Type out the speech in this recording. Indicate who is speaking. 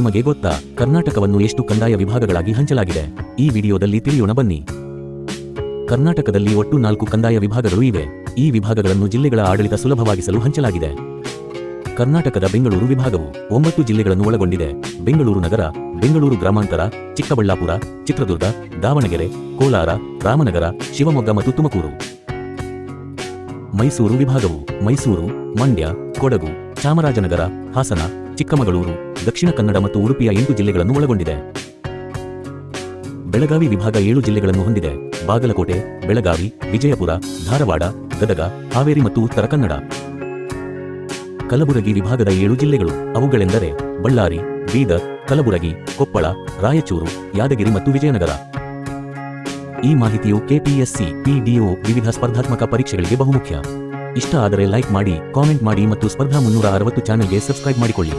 Speaker 1: ನಿಮಗೆ ಗೊತ್ತಾ, ಕರ್ನಾಟಕವನ್ನು ಎಷ್ಟು ಕಂದಾಯ ವಿಭಾಗಗಳಾಗಿ ಹಂಚಲಾಗಿದೆ? ಈ ವಿಡಿಯೋದಲ್ಲಿ ತಿಳಿಯೋಣ ಬನ್ನಿ. ಕರ್ನಾಟಕದಲ್ಲಿ ಒಟ್ಟು ನಾಲ್ಕು ಕಂದಾಯ ವಿಭಾಗಗಳು ಇವೆ. ಈ ವಿಭಾಗಗಳನ್ನು ಜಿಲ್ಲೆಗಳ ಆಡಳಿತ ಸುಲಭವಾಗಿಸಲು ಹಂಚಲಾಗಿದೆ. ಕರ್ನಾಟಕದ ಬೆಂಗಳೂರು ವಿಭಾಗವು ಒಂಬತ್ತು ಜಿಲ್ಲೆಗಳನ್ನು ಒಳಗೊಂಡಿದೆ. ಬೆಂಗಳೂರು ನಗರ, ಬೆಂಗಳೂರು ಗ್ರಾಮಾಂತರ, ಚಿಕ್ಕಬಳ್ಳಾಪುರ, ಚಿತ್ರದುರ್ಗ, ದಾವಣಗೆರೆ, ಕೋಲಾರ, ರಾಮನಗರ, ಶಿವಮೊಗ್ಗ ಮತ್ತು ತುಮಕೂರು. ಮೈಸೂರು ವಿಭಾಗವು ಮೈಸೂರು, ಮಂಡ್ಯ, ಕೊಡಗು, ಚಾಮರಾಜನಗರ, ಹಾಸನ, ಚಿಕ್ಕಮಗಳೂರು ದಕ್ಷಿಣ ಕನ್ನಡ ಮತ್ತು ಉಡುಪಿಯ ಎಂಟು ಜಿಲ್ಲೆಗಳನ್ನು ಒಳಗೊಂಡಿದೆ. ಬೆಳಗಾವಿ ವಿಭಾಗ ಏಳು ಜಿಲ್ಲೆಗಳನ್ನು ಹೊಂದಿದೆ. ಬಾಗಲಕೋಟೆ, ಬೆಳಗಾವಿ, ವಿಜಯಪುರ, ಧಾರವಾಡ, ಗದಗ, ಹಾವೇರಿ ಮತ್ತು ಉತ್ತರ ಕನ್ನಡ. ಕಲಬುರಗಿ ವಿಭಾಗದ ಏಳು ಜಿಲ್ಲೆಗಳು ಅವುಗಳೆಂದರೆ ಬಳ್ಳಾರಿ, ಬೀದರ್, ಕಲಬುರಗಿ, ಕೊಪ್ಪಳ, ರಾಯಚೂರು, ಯಾದಗಿರಿ ಮತ್ತು ವಿಜಯನಗರ. ಈ ಮಾಹಿತಿಯು ಕೆಪಿಎಸ್ಸಿ, ಪಿಡಿಒ ವಿವಿಧ ಸ್ಪರ್ಧಾತ್ಮಕ ಪರೀಕ್ಷೆಗಳಿಗೆ ಬಹುಮುಖ್ಯ. ಇಷ್ಟ ಆದರೆ ಲೈಕ್ ಮಾಡಿ, ಕಾಮೆಂಟ್ ಮಾಡಿ ಮತ್ತು ಸ್ಪರ್ಧಾ ಮುನ್ನೂರ ಅರವತ್ತು ಚಾನೆಲ್ಗೆ ಸಬ್ಸ್ಕ್ರೈಬ್ ಮಾಡಿಕೊಳ್ಳಿ.